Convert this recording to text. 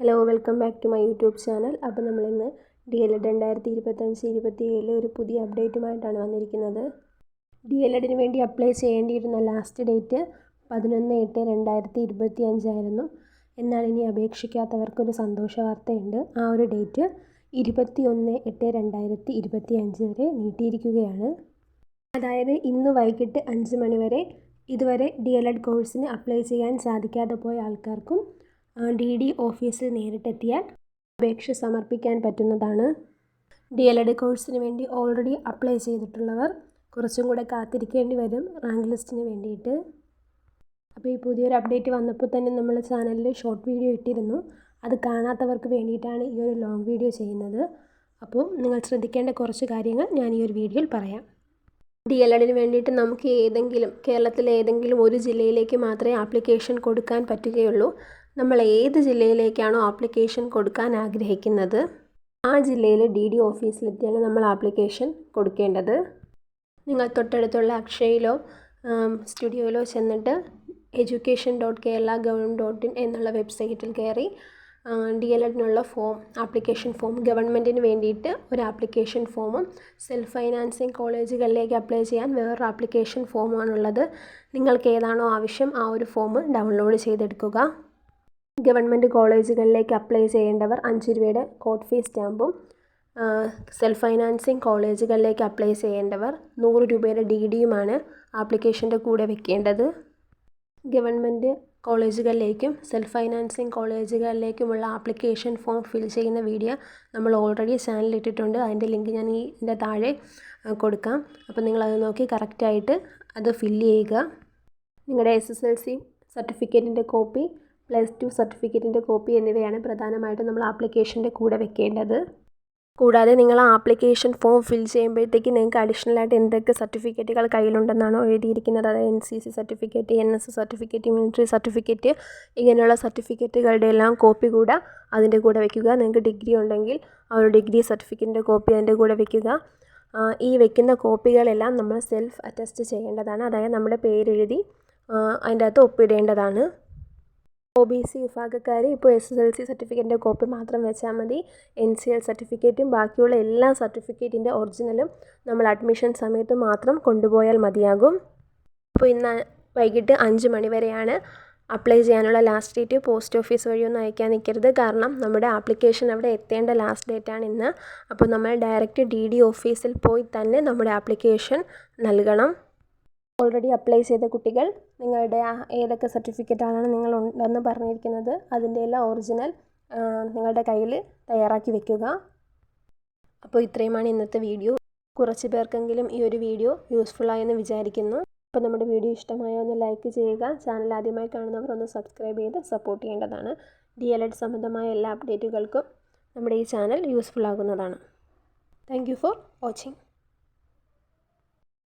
Hello welcome back to my YouTube channel അപ്പോൾ നമ്മളിന്ന് D L Ed രണ്ടായിരത്തി ഇരുപത്തഞ്ച് ഇരുപത്തി ഏഴിൽ ഒരു പുതിയ അപ്ഡേറ്റുമായിട്ടാണ് വന്നിരിക്കുന്നത്. ഡി എൽ എഡിന് വേണ്ടി അപ്ലൈ ചെയ്യേണ്ടിയിരുന്ന ലാസ്റ്റ് ഡേറ്റ് പതിനൊന്ന് എട്ട് രണ്ടായിരത്തി ഇരുപത്തി അഞ്ചായിരുന്നു എന്നാൽ ഇനി അപേക്ഷിക്കാത്തവർക്കൊരു സന്തോഷ വാർത്തയുണ്ട്. ആ ഒരു ഡേറ്റ് ഇരുപത്തി ഒന്ന് എട്ട് രണ്ടായിരത്തി ഇരുപത്തി അഞ്ച് വരെ നീട്ടിയിരിക്കുകയാണ്. അതായത് ഇന്ന് വൈകിട്ട് അഞ്ച് മണി വരെ ഇതുവരെ ഡി എൽ എഡ് കോഴ്സിന് അപ്ലൈ ചെയ്യാൻ സാധിക്കാതെ പോയ ആൾക്കാർക്കും ഡി ഡി ഓഫീസിൽ നേരിട്ടെത്തിയാൽ അപേക്ഷ സമർപ്പിക്കാൻ പറ്റുന്നതാണ്. ഡി എൽ എഡ് കോഴ്സിന് വേണ്ടി ഓൾറെഡി അപ്ലൈ ചെയ്തിട്ടുള്ളവർ കുറച്ചും കൂടെ കാത്തിരിക്കേണ്ടി വരും റാങ്ക് ലിസ്റ്റിന് വേണ്ടിയിട്ട്. അപ്പോൾ ഈ പുതിയൊരു അപ്ഡേറ്റ് വന്നപ്പോൾ തന്നെ നമ്മൾ ചാനലിൽ ഷോർട്ട് വീഡിയോ ഇട്ടിരുന്നു. അത് കാണാത്തവർക്ക് വേണ്ടിയിട്ടാണ് ഈ ഒരു ലോങ് വീഡിയോ ചെയ്യുന്നത്. അപ്പോൾ നിങ്ങൾ ശ്രദ്ധിക്കേണ്ട കുറച്ച് കാര്യങ്ങൾ ഞാൻ ഈ ഒരു വീഡിയോയിൽ പറയാം. ഡി എൽ എഡിന് വേണ്ടിയിട്ട് നമുക്ക് ഏതെങ്കിലും കേരളത്തിലെ ഏതെങ്കിലും ഒരു ജില്ലയിലേക്ക് മാത്രമേ ആപ്ലിക്കേഷൻ കൊടുക്കാൻ പറ്റുകയുള്ളൂ. നമ്മൾ ഏത് ജില്ലയിലേക്കാണോ ആപ്ലിക്കേഷൻ കൊടുക്കാൻ ആഗ്രഹിക്കുന്നത് ആ ജില്ലയിലെ ഡി ഡി ഓഫീസിലെത്തിയാണ് നമ്മൾ ആപ്ലിക്കേഷൻ കൊടുക്കേണ്ടത്. നിങ്ങൾ തൊട്ടടുത്തുള്ള അക്ഷയയിലോ സ്റ്റുഡിയോയിലോ ചെന്നിട്ട് education dot Kerala government dot in എന്നുള്ള വെബ്സൈറ്റിൽ കയറി ഡി എൽ എഡിനുള്ള ഫോം ആപ്ലിക്കേഷൻ ഫോം ഗവൺമെന്റിന് വേണ്ടിയിട്ട് ഒരു ആപ്ലിക്കേഷൻ ഫോമും സെൽഫ് ഫൈനാൻസിങ് കോളേജുകളിലേക്ക് അപ്ലൈ ചെയ്യാൻ വേറൊരു ആപ്ലിക്കേഷൻ ഫോമാണുള്ളത് നിങ്ങൾക്ക് ഏതാണോ ആവശ്യം ആ ഒരു ഫോം ഡൗൺലോഡ് ചെയ്തെടുക്കുക. ഗവൺമെന്റ് കോളേജുകളിലേക്ക് അപ്ലൈ ചെയ്യേണ്ടവർ അഞ്ച് രൂപയുടെ കോട്ട് ഫീസ് സ്റ്റാമ്പും സെൽഫ് ഫൈനാൻസിങ് കോളേജുകളിലേക്ക് അപ്ലൈ ചെയ്യേണ്ടവർ നൂറ് രൂപയുടെ ഡി ഡിയുമാണ് ആപ്ലിക്കേഷന്റെ കൂടെ വെക്കേണ്ടത്. ഗവൺമെന്റ് കോളേജുകളിലേക്കും സെൽഫ് ഫൈനാൻസിങ് കോളേജുകളിലേക്കുമുള്ള ആപ്ലിക്കേഷൻ ഫോം ഫിൽ ചെയ്യുന്ന വീഡിയോ നമ്മൾ ഓൾറെഡി ചാനലിൽ ഇട്ടിട്ടുണ്ട് അതിന്റെ ലിങ്ക് ഞാൻ ഈ ഇതിന്റെ താഴെ കൊടുക്കാം. അപ്പോൾ നിങ്ങളത് നോക്കി കറക്റ്റായിട്ട് അത് ഫില്ല് ചെയ്യുക. നിങ്ങളുടെ എസ് എസ് എൽ സി സർട്ടിഫിക്കറ്റിന്റെ കോപ്പി പ്ലസ് ടു സർട്ടിഫിക്കറ്റിന്റെ കോപ്പി എന്നിവയാണ് പ്രധാനമായിട്ടും നമ്മൾ ആപ്ലിക്കേഷന്റെ കൂടെ വെക്കേണ്ടത്. കൂടാതെ നിങ്ങൾ ആപ്ലിക്കേഷൻ ഫോം ഫിൽ ചെയ്യുമ്പോഴത്തേക്ക് നിങ്ങൾക്ക് അഡീഷണലായിട്ട് എന്തൊക്കെ സർട്ടിഫിക്കറ്റുകൾ കയ്യിലുണ്ടെന്നാണോ എഴുതിയിരിക്കുന്നത്. അതായത് N C C certificate N S certificate military certificate ഇങ്ങനെയുള്ള സർട്ടിഫിക്കറ്റുകളുടെ എല്ലാം കോപ്പി കൂടെ അതിന്റെ കൂടെ വയ്ക്കുക നിങ്ങൾക്ക് ഡിഗ്രി ഉണ്ടെങ്കിൽ ആ ഒരു ഡിഗ്രി സർട്ടിഫിക്കറ്റിന്റെ കോപ്പി അതിന്റെ കൂടെ വയ്ക്കുക ഈ വെക്കുന്ന കോപ്പികളെല്ലാം നമ്മൾ സെൽഫ് അറ്റസ്റ്റ് ചെയ്യേണ്ടതാണ്. അതായത് നമ്മുടെ പേരെഴുതി അതിന്റെ അകത്ത് ഒപ്പിടേണ്ടതാണ്. ഒ ബി സി വിഭാഗക്കാർ ഇപ്പോൾ എസ് എസ് എൽ സി സർട്ടിഫിക്കറ്റിന്റെ കോപ്പി മാത്രം വെച്ചാൽ മതി. എൻ സി എൽ സർട്ടിഫിക്കറ്റും ബാക്കിയുള്ള എല്ലാ സർട്ടിഫിക്കറ്റിന്റെ ഒറിജിനലും നമ്മൾ അഡ്മിഷൻ സമയത്ത് മാത്രം കൊണ്ടുപോയാൽ മതിയാകും. അപ്പോൾ ഇന്ന് വൈകിട്ട് അഞ്ച് മണി വരെയാണ് അപ്ലൈ ചെയ്യാനുള്ള ലാസ്റ്റ് ഡേറ്റ്. പോസ്റ്റ് ഓഫീസ് വഴിയൊന്നും അയക്കാൻ നിൽക്കരുത്. കാരണം നമ്മുടെ ആപ്ലിക്കേഷൻ അവിടെ എത്തേണ്ട ലാസ്റ്റ് ഡേറ്റാണ് ഇന്ന്. അപ്പോൾ നമ്മൾ ഡയറക്റ്റ് ഡി ഡി ഓഫീസിൽ പോയി തന്നെ നമ്മുടെ ആപ്ലിക്കേഷൻ നൽകണം. ഓൾറെഡി അപ്ലൈ ചെയ്ത കുട്ടികൾ നിങ്ങളുടെ ഏതൊക്കെ സർട്ടിഫിക്കറ്റാണ് നിങ്ങൾ ഉണ്ടെന്ന് പറഞ്ഞിരിക്കുന്നത് അതിന്റെ എല്ലാം ഒറിജിനൽ നിങ്ങളുടെ കയ്യിൽ തയ്യാറാക്കി വെക്കുക. അപ്പോൾ ഇത്രയുമാണ് ഇന്നത്തെ വീഡിയോ. കുറച്ച് പേർക്കെങ്കിലും ഈ ഒരു വീഡിയോ യൂസ്ഫുള്ളായെന്ന് വിചാരിക്കുന്നു. അപ്പോൾ നമ്മുടെ വീഡിയോ ഇഷ്ടമായോ ഒന്ന് ലൈക്ക് ചെയ്യുക. ചാനൽ ആദ്യമായി കാണുന്നവർ ഒന്ന് സബ്സ്ക്രൈബ് ചെയ്ത് സപ്പോർട്ട് ചെയ്യേണ്ടതാണ്. ഡി എൽ എഡ് സംബന്ധമായ എല്ലാ അപ്ഡേറ്റുകൾക്കും നമ്മുടെ ഈ channel useful ആകുന്നതാണ്. Thank you for watching